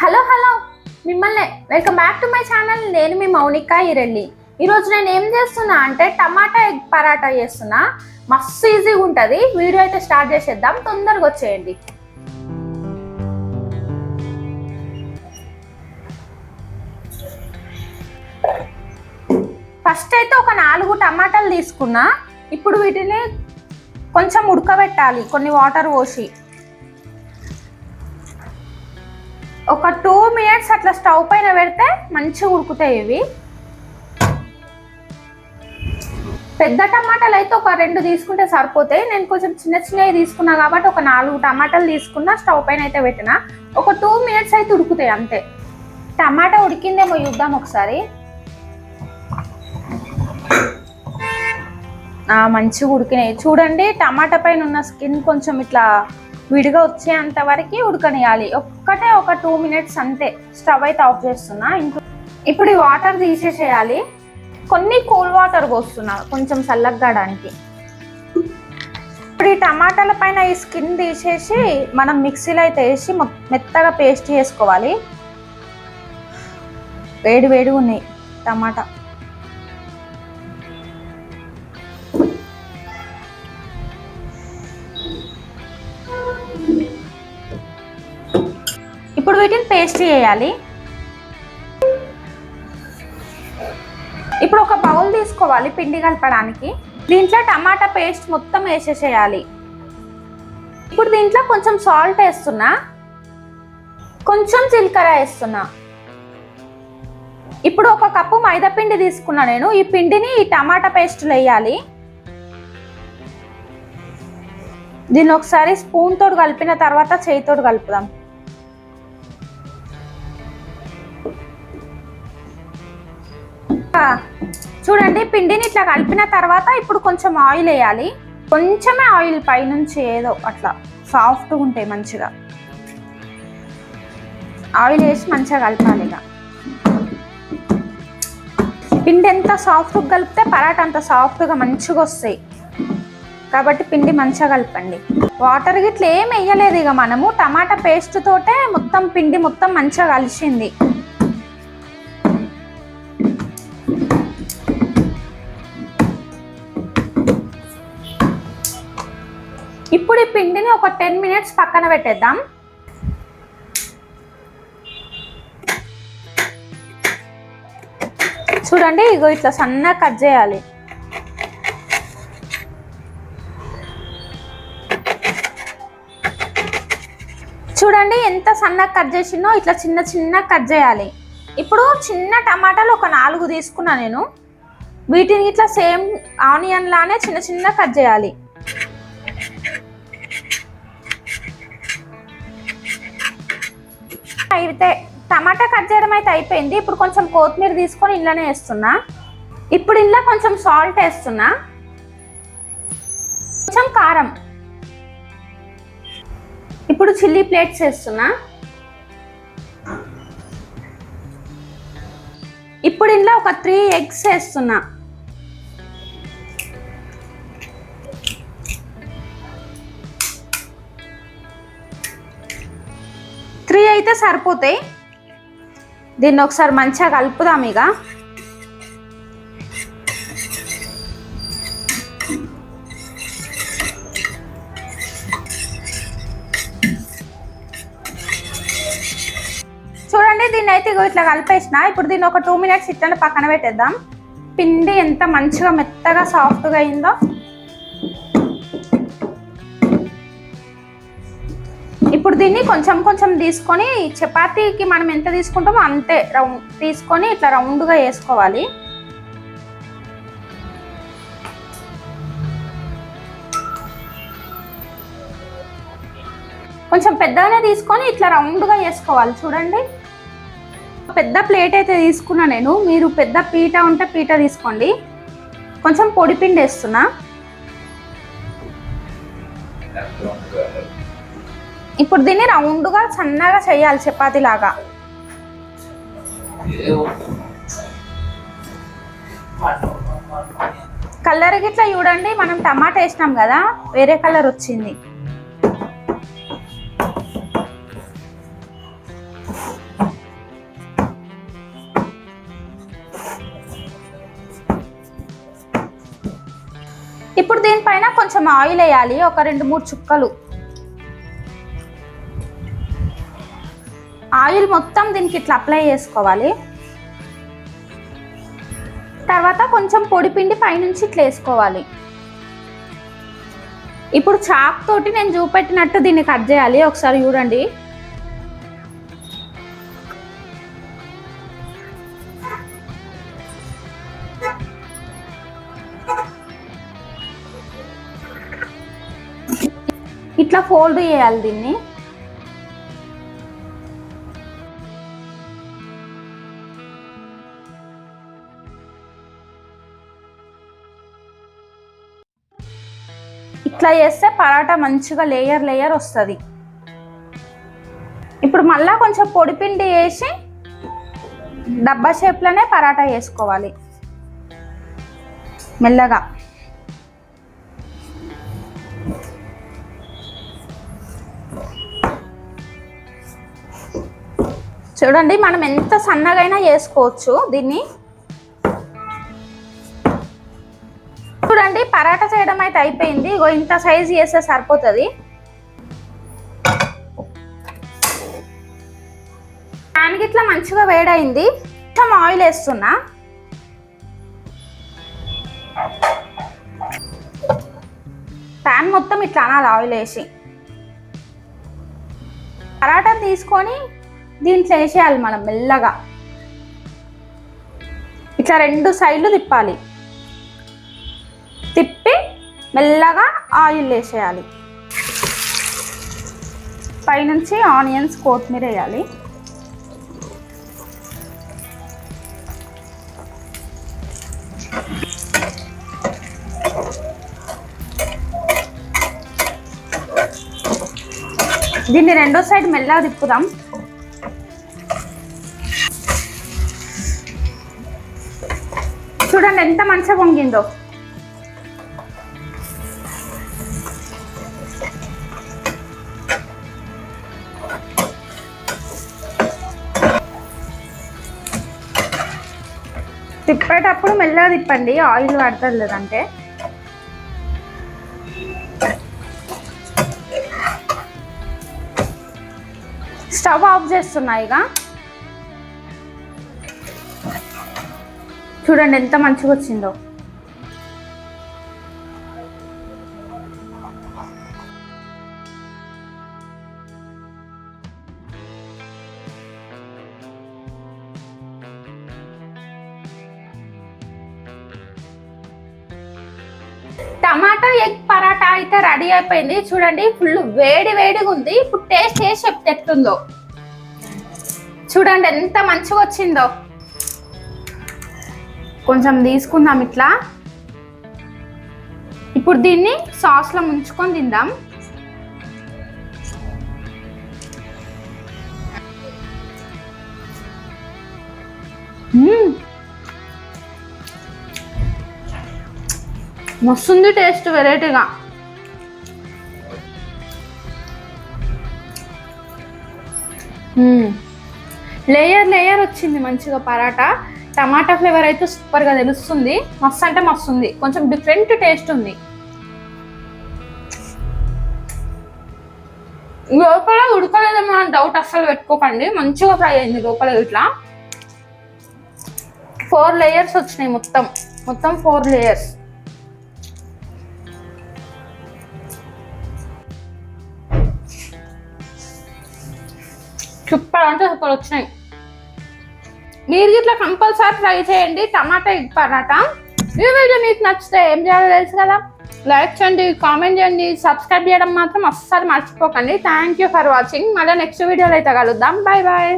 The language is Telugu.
హలో హలో మిమ్మల్ని welcome back to my channel నేను మీ మౌనిక ఈరెల్లి ఈరోజు నేను ఏం చేస్తున్నా అంటే టమాటా ఎగ్ పరాటా చేస్తున్నా. మస్తు ఈజీగా ఉంటుంది. వీడియో అయితే స్టార్ట్ చేసేద్దాం. తొందరగా వచ్చేయండి. ఫస్ట్ అయితే ఒక నాలుగు టమాటాలు తీసుకున్నా. ఇప్పుడు వీటిని కొంచెం ఉడకబెట్టాలి. కొన్ని వాటర్ పోసి. ఒక టూ మినిట్స్ అట్లా స్టవ్ పైన పెడితే మంచిగా ఉడుకుతాయి ఇవి. పెద్ద టమాటాలు అయితే ఒక రెండు తీసుకుంటే సరిపోతాయి. నేను కొంచెం చిన్న చిన్నవి తీసుకున్నా కాబట్టి ఒక నాలుగు టమాటాలు తీసుకున్నా స్టవ్ పైన అయితే పెట్టిన. ఒక టూ మినిట్స్ అయితే ఉడుకుతాయి అంతే. టమాటా ఉడికిందేమో చూద్దాం ఒకసారి. మంచిగా ఉడికినాయి. చూడండి టమాటా పైన ఉన్న స్కిన్ కొంచెం ఇట్లా విడిగా వచ్చేంత వరకు ఉడకనియాలి. ఒక్కటే ఒక టూ మినిట్స్ అంతే. స్టవ్ అయితే ఆఫ్ చేస్తున్నా. ఇంకో ఇప్పుడు ఈ వాటర్ తీసేసేయాలి. కొన్ని కూల్ వాటర్ పోస్తున్నా కొంచెం చల్లగ్గడానికి ఇప్పుడు ఈ టమాటాల పైన ఈ స్కిన్ తీసేసి మనం మిక్సీలో అయితే వేసి మెత్తగా పేస్ట్ చేసుకోవాలి. వేడి వేడిగా ఉన్నాయి టమాటా. వీటిని పేస్ట్ చేయాలి. ఇప్పుడు ఒక బౌల్ తీసుకోవాలి పిండి కలపడానికి. దీంట్లో టమాటా పేస్ట్ మొత్తం వేసేసేయాలి. ఇప్పుడు దీంట్లో కొంచెం సాల్ట్ వేస్తున్నా. కొంచెం జీలకర్ర వేస్తున్నా. ఇప్పుడు ఒక కప్పు మైదా పిండి తీసుకున్నా నేను. ఈ పిండిని ఈ టమాటా పేస్ట్లో వేయాలి. దీన్ని ఒకసారి స్పూన్ కలిపిన తర్వాత చేయితోడు కలుపుదాం. చూడండి పిండిని ఇట్లా కలిపిన తర్వాత ఇప్పుడు కొంచెం ఆయిల్ వేయాలి. కొంచెమే ఆయిల్ పైనుంచి ఏదో అట్లా సాఫ్ట్గా ఉంటాయి మంచిగా. ఆయిల్ వేసి మంచిగా కలపాలి ఇక. పిండి ఎంత సాఫ్ట్గా కలిపితే పరాట అంత సాఫ్ట్గా మంచిగా వస్తాయి. కాబట్టి పిండి మంచిగా కలపండి. వాటర్ గిట్ల ఏం వేయలేదు ఇక మనము. టమాటా పేస్ట్ తోటే మొత్తం పిండి మొత్తం మంచిగా కలిసింది. ఇప్పుడు ఈ పిండిని ఒక టెన్ మినిట్స్ పక్కన పెట్టేద్దాం. చూడండి ఇగో ఇట్లా సన్నగా కట్ చేయాలి. చూడండి ఎంత సన్నగా కట్ చేసిందో ఇట్లా చిన్న చిన్న కట్ చేయాలి. ఇప్పుడు చిన్న టమాటాలు ఒక నాలుగు తీసుకున్నా నేను. వీటిని ఇట్లా సేమ్ ఆనియన్ లానే చిన్న చిన్న కట్ చేయాలి. అయితే టమాటా కట్ చేయడం అయితే అయిపోయింది. ఇప్పుడు కొంచెం కొత్తిమీర తీసుకొని ఇంట్లోనే వేస్తున్నా. ఇప్పుడు ఇంట్లో కొంచెం సాల్ట్ వేస్తున్నా. కొంచెం కారం. ఇప్పుడు చిల్లీ ప్లేట్స్ వేస్తున్నా. ఇప్పుడు ఇంట్లో ఒక త్రీ ఎగ్స్ వేస్తున్నా. అయితే సరిపోతాయి. దీన్ని ఒకసారి మంచిగా కలుపుదాం ఇక. చూడండి దీన్ని అయితే ఇగో ఇట్లా కలిపేసిన. ఇప్పుడు దీన్ని ఒక టూ మినిట్స్ ఇట్లా పక్కన పెట్టేద్దాం. పిండి ఎంత మంచిగా మెత్తగా సాఫ్ట్గా అయిందో. ఇప్పుడు దీన్ని కొంచెం కొంచెం తీసుకొని చపాతీకి మనం ఎంత తీసుకుంటామో అంతే రౌండ్ తీసుకొని ఇట్లా రౌండ్గా వేసుకోవాలి. కొంచెం పెద్దగానే తీసుకొని ఇట్లా రౌండ్గా వేసుకోవాలి. చూడండి. పెద్ద ప్లేట్ అయితే తీసుకున్నా నేను. మీరు పెద్ద పీట ఉంటే పీట తీసుకోండి. కొంచెం పొడి పిండి వేస్తున్నా. ఇప్పుడు దీన్ని రౌండ్గా సన్నగా చేయాలి చపాతి లాగా కలర్ గిట్లా చూడండి మనం టమాటా వేసినాం కదా వేరే కలర్ వచ్చింది. ఇప్పుడు దీనిపైన కొంచెం ఆయిల్ వేయాలి ఒక రెండు మూడు చుక్కలు. ఆయిల్ మొత్తం దీనికి ఇట్లా అప్లై చేసుకోవాలి. తర్వాత కొంచెం పొడి పిండి పైనుంచి ఇట్లా వేసుకోవాలి. ఇప్పుడు చాక్ తోటి నేను చూపెట్టినట్టు దీన్ని కట్ చేయాలి. ఒకసారి చూడండి. ఇట్లా ఫోల్డ్ చేయాలి దీన్ని. ఇట్లా చేస్తే పరాటా మంచిగా లేయర్ లేయర్ వస్తుంది. ఇప్పుడు మళ్ళా కొంచెం పొడిపిండి వేసి డబ్బా షేప్లోనే పరాటా వేసుకోవాలి మెల్లగా. చూడండి మనం ఎంత సన్నగైనా చేసుకోవచ్చు దీన్ని. అయిపోయింది. ఇగో ఇంత సైజ్ చేస్తే సరిపోతుంది. ప్యాన్ ఇట్లా మంచిగా వేడైంది. కొంచెం ఆయిల్ వేస్తున్నా. ప్యాన్ మొత్తం ఇట్లా అనాలి ఆయిల్ వేసి. పరాటా తీసుకొని దీంట్లో వేసేయాలి మనం మెల్లగా. ఇట్లా రెండు సైడ్లు తిప్పాలి. తిప్పి మెల్లగా ఆయిల్ వేసేయాలి. పైనుంచి ఆనియన్స్ కొత్తిమీర వేయాలి. దీన్ని రెండో సైడ్ మెల్లగా తిప్పుదాం. చూడండి ఎంత మంచిగా పొంగిందో. తిప్పేటప్పుడు మెల్లగా తిప్పండి ఆయిల్ పడుతుంది లేదంటే స్టవ్ ఆఫ్ చేస్తున్నా ఇక. చూడండి ఎంత మంచిగా వచ్చిందో. టమాటా ఎగ్ పరాటా అయితే రెడీ అయిపోయింది. చూడండి ఫుల్ వేడి వేడిగా ఉంది. ఇప్పుడు టేస్ట్ చేసి చెప్తే ఎట్లుందో. చూడండి ఎంత మంచిగా వచ్చిందో. కొంచెం తీసుకుందాం ఇట్లా. ఇప్పుడు దీన్ని సాస్లో ముంచుకొని తిందాం. మస్తుంది టేస్ట్ వెరైటీగా. లేయర్ లేయర్ వచ్చింది మంచిగా పరాటా. టమాటా ఫ్లేవర్ అయితే సూపర్గా తెలుస్తుంది. మస్తు అంటే మస్తు ఉంది. కొంచెం డిఫరెంట్ టేస్ట్ ఉంది. లోపల ఉడకలేదేమో డౌట్ అస్సలు పెట్టుకోకండి. మంచిగా ఫ్రై అయింది లోపల ఇట్లా. ఫోర్ లేయర్స్ వచ్చినాయి మొత్తం. మొత్తం ఫోర్ లేయర్స్. సూపర్ అంటే సూపర్ వచ్చినాయి. మీరు ఇట్లా కంపల్సరీ ట్రై చేయండి. Tomato egg paratha. ఈ వీడియో మీకు నచ్చితే ఏం చేయాలో తెలుసు కదా? లైక్ చేయండి కామెంట్ చేయండి సబ్స్క్రైబ్ చేయడం మాత్రం అస్సలు మర్చిపోకండి. థ్యాంక్ యూ ఫర్ వాచింగ్ మళ్ళీ నెక్స్ట్ వీడియోలో అయితే కలుద్దాం. Bye bye